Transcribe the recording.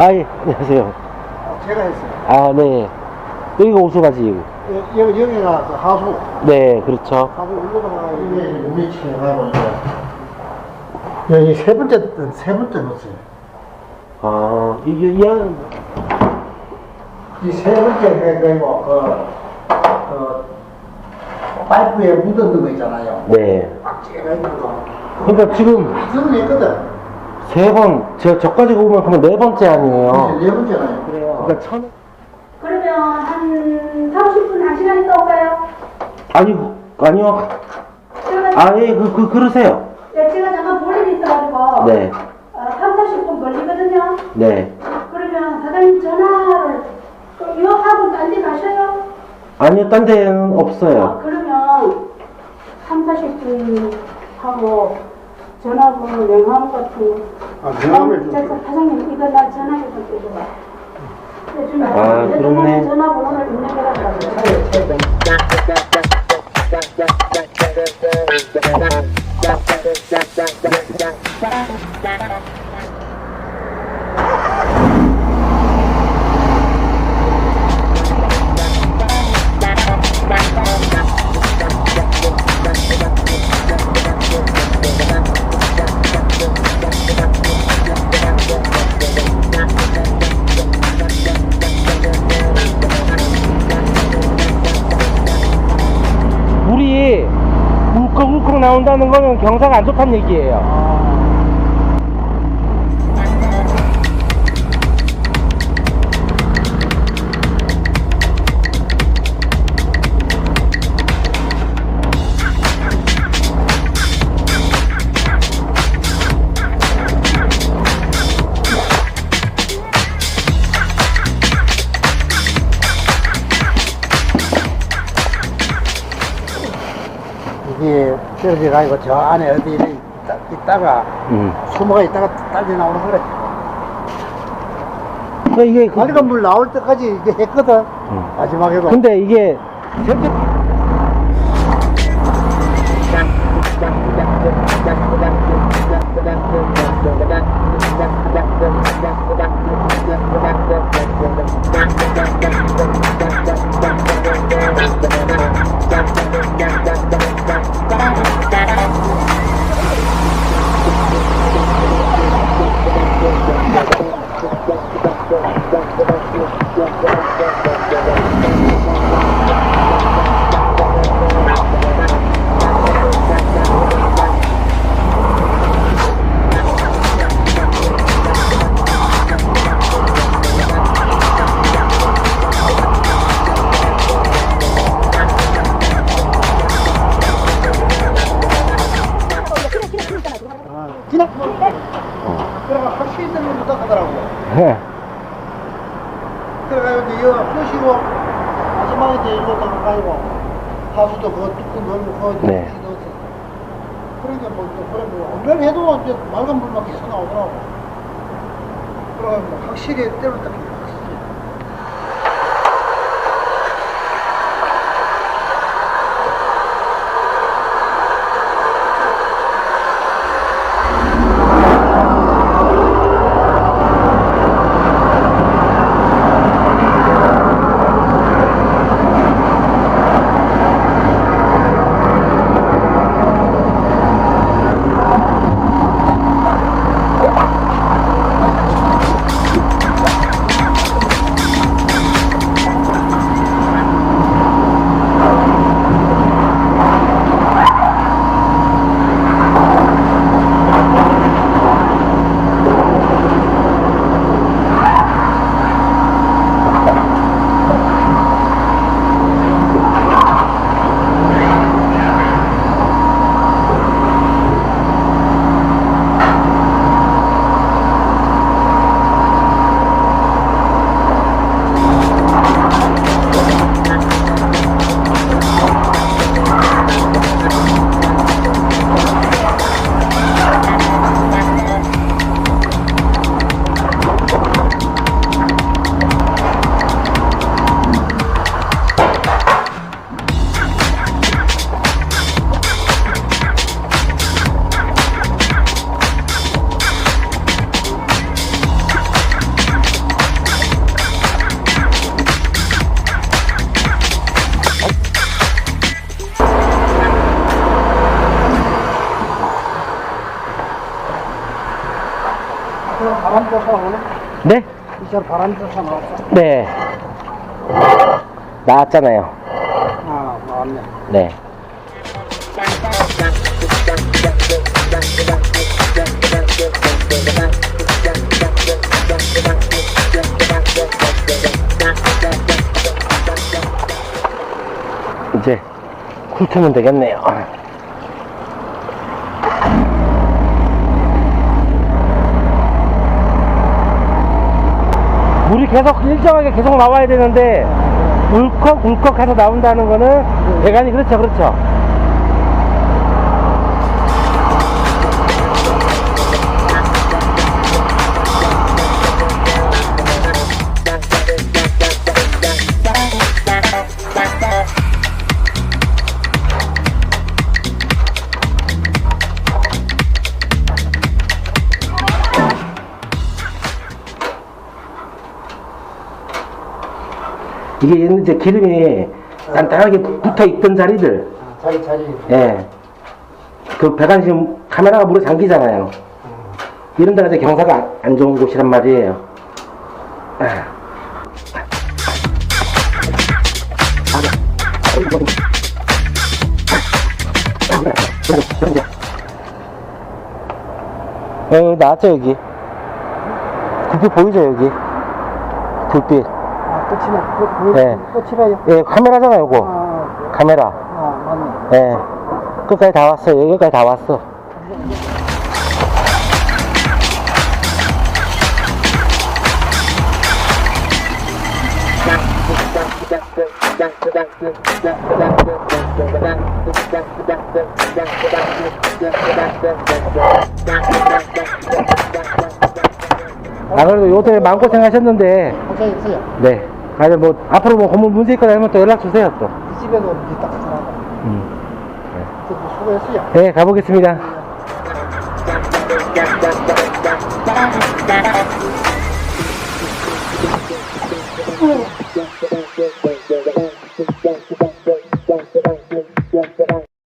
아, 예, 안녕하세요. 제가 했어요. 아, 네. 여기가 오수가지. 여, 여, 여기가 그 하수. 네, 그렇죠. 하수 올라가다가 이게 물이 치해가고 이제. 여기 세 번째, 세 번째 넣었어요. 아, 이게, 이 안, 이세 번째 그리고 그, 그, 파이프에 묻었는 거 있잖아요. 네. 꽉 찌가 있는 거. 그러니까 지금 이거는 했거든. 세 번, 제가 저까지 오면 그러면 네 번째 아니에요. 이제 네 번째나요. 그래요. 그러니까 천, 그러면 한 30분, 1시간 있다 올까요? 아니, 아니요. 제가, 아, 예, 그, 그, 그러세요. 네, 제가 잠깐 볼 일이 있어가지고 네, 어, 3, 40분 걸리거든요. 네. 그러면 사장님 전화를 그 이거 하고 딴 데 가셔요? 아니요, 딴 데는 아, 없어요. 그러면 3, 40분 하고 전화번호 명함 같은 거. 아, 명함을 어, 좀. 저, 사장님 이거 나 전화해 좀 줘봐. 네, 좀 아, 내 그렇네. 전화번호를 입력해달라고. 나온다는 거는 경사가 안 좋다는 얘기예요. 이 떨어져 가지고 저 안에 어디 있다, 있다가 음. 수모가 있다가 딸려 나오는 거래. 그러니까 이게 그- 빨간 물 나올 때까지 이게 했거든. 음. 마지막에도. 근데 이게 저렇게 그래가 확실히 들면 부탁하더라고. 네. 그래가지고 이거 푸시고 마지막에 이제 일로 가가지고 하수도 그거 뚜껑 걸고 그거 네. 넣었어. 그러니까 뭐 이제 그래 뭐 온열 해도 이제 맑은 물만 계속 나오더라고. 그래가지고 확실히 때울 때 네? 네? 이제 바람 조사 나왔어. 네. 나왔잖아요. 아, 나왔네. 네. 이제 훑으면 되겠네요. 물이 계속 일정하게 계속 나와야 되는데 울컥 울컥 해서 나온다는 거는 배관이 그렇죠 그렇죠 이게 옛날 이제 기름이 단단하게 붙어 있던 자리들 자기 자리. 예. 그 배관 지금 카메라가 물에 잠기잖아요. 이런 데가 이제 경사가 안- 안 좋은 곳이란 말이에요. 아. 어, 나왔죠, 여기. 불빛 보이죠, 여기? 불빛. 아, 끝이네. 끝, 끝, 네. 끝이라요. 예, 카메라잖아요, 요거. 아, 카메라. 아, 맞네. 예. 끝까지 다 왔어요. 여기까지 다 왔어. 아, 그래도 요새 마음고생 하셨는데, 고생 있어요. 네. 아니, 뭐, 앞으로 뭐, 고문 문제 있거나 하면 또 연락 주세요, 또. 이 집에도 이렇게 딱 전화가. 음. 저도 수고했어요. 네, 가보겠습니다. 응.